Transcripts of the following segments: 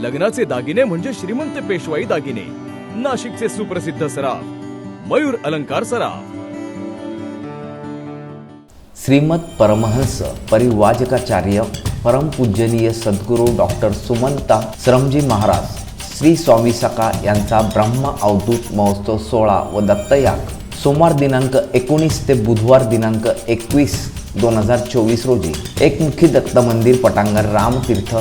लग्नाचे दागिने म्हणजे श्रीमंत पेशवाई दागिने. नाशिकचे सुप्रसिद्ध सराफ मयूर अलंकार सराफ. श्रीमद परमहंस परिवाजकाचार्य परमपूजनीय सद्गुरू डॉक्टर सुमंता श्रमजी महाराज श्री स्वामी सका यांचा ब्रह्म अवधूत महोत्सव सोहळा व दत्तयाग. सोमवार दिनांक एकोणीस ते बुधवार दिनांक एकवीस दोन हजार चोवीस रोजी एकमुखी दत्त मंदिर पटांगण रामतीर्थ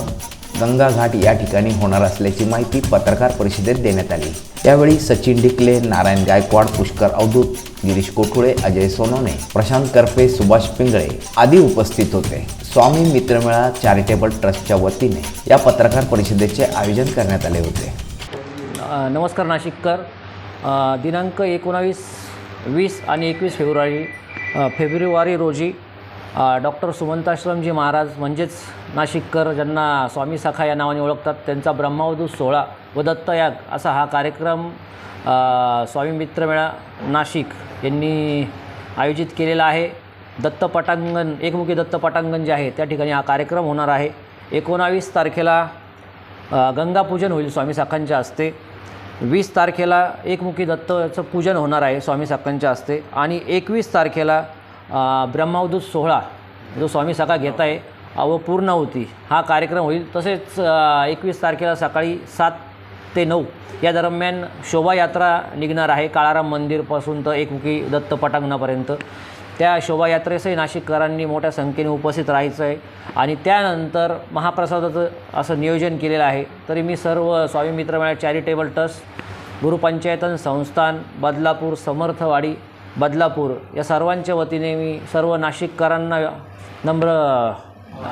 गंगाघाट या ठिकाणी होणार असल्याची माहिती पत्रकार परिषदेत देण्यात आली. यावेळी सचिन डिकले नारायण गायकवाड पुष्कर अवधूत गिरीश कोठुळे अजय सोनवणे प्रशांत करपे सुभाष पिंगळे आदी उपस्थित होते. स्वामी मित्रमेळा चॅरिटेबल ट्रस्टच्या वतीने या पत्रकार परिषदेचे आयोजन करण्यात आले होते. नमस्कार नाशिककर. दिनांक एकोणावीस वीस आणि एकवीस फेब्रुवारी फेब्रुवारी रोजी डॉक्टर सुमंताश्रमजी महाराज म्हणजेच नाशिककर ज्यांना स्वामी सखा या नावाने ओळखतात त्यांचा ब्रह्मावधूत सोहळा व दत्तयाग असा हा कार्यक्रम स्वामी मित्रमेळा नाशिक यांनी आयोजित केलेला आहे. दत्त पटांगण एकमुखी दत्त पटांगण जे आहे त्या ठिकाणी हा कार्यक्रम होणार आहे. एकोणावीस तारखेला गंगापूजन होईल स्वामी साखांच्या हस्ते. वीस तारखेला एकमुखी दत्तचं पूजन होणार आहे स्वामी साखांच्या हस्ते. आणि एकवीस तारखेला ब्रह्मावधूत सोहळा जो स्वामी सखा घेत आहे व व पूर्णाहुती हा कार्यक्रम होईल. तसेच एकवीस तारखेला सकाळी सात ते नऊ या दरम्यान शोभायात्रा निघणार आहे. काळाराम मंदिरपासून तर एकमुखी दत्त पटांगणापर्यंत. त्या शोभायात्रेसही नाशिककरांनी मोठ्या संख्येने उपस्थित राहायचं आहे आणि त्यानंतर महाप्रसादाचं असं नियोजन केलेलं आहे. तरी मी सर्व स्वामी मित्रमेळा चॅरिटेबल ट्रस्ट गुरुपंचायतन संस्थान बदलापूर समर्थवाडी बदलापूर या सर्वांच्या वतीने मी सर्व नाशिककरांना नम्र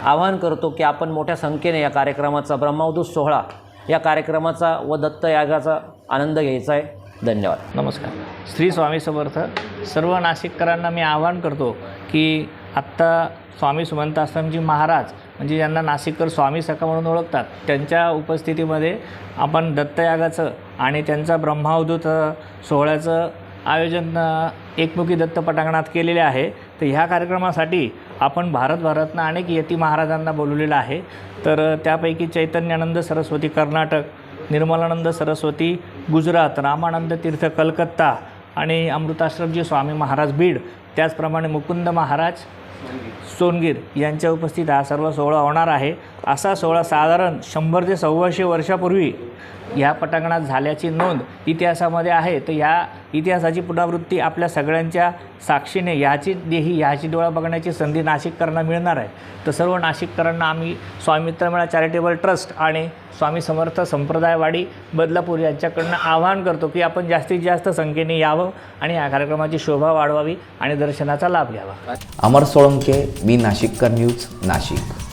आवाहन करतो की आपण मोठ्या संख्येने या कार्यक्रमाचा ब्रह्मावधूत सोहळा या कार्यक्रमाचा व दत्तयागाचा आनंद घ्यायचा आहे. धन्यवाद. नमस्कार. श्री स्वामी समर्थ सर्व नाशिककरांना मी आवाहन करतो की आत्ता स्वामी सुमंत आश्रमजी महाराज म्हणजे ज्यांना नाशिककर स्वामी सखा म्हणून ओळखतात त्यांच्या उपस्थितीमध्ये आपण दत्तयागाचं आणि त्यांचा ब्रह्मावधूत सोहळ्याचं आयोजन एकमुखी दत्त पटांगणात केलेले आहे. तर ह्या कार्यक्रमासाठी आपण भारतभरातनं अनेक यती महाराजांना बोलवलेलं आहे. तर त्यापैकी चैतन्यानंद सरस्वती कर्नाटक निर्मलानंद सरस्वती गुजरात रामानंद तीर्थ कलकत्ता आणि अमृताश्रमजी स्वामी महाराज बीड त्याचप्रमाणे मुकुंद महाराज सोनगीर यांच्या उपस्थित हा सर्व सोहळा होणार आहे. असा सोहळा साधारण शंभर ते सव्वाशे वर्षापूर्वी ह्या पटांगणात झाल्याची नोंद इतिहासामध्ये आहे. तर ह्या इतिहासाची पुनरावृत्ती आपल्या सगळ्यांच्या साक्षीने ह्याची देही ह्याची डोळा बघण्याची संधी नाशिककरांना मिळणार आहे. तर सर्व नाशिककरांना आम्ही स्वामित्रमेळा चॅरिटेबल ट्रस्ट आणि स्वामी समर्थ संप्रदायवाडी बदलापूर यांच्याकडनं आवाहन करतो की आपण जास्तीत जास्त संख्येने यावं आणि या कार्यक्रमाची शोभा वाढवावी आणि दर्शनाचा लाभ घ्यावा. अमर अंके मी नाशिककर न्यूज नाशिक.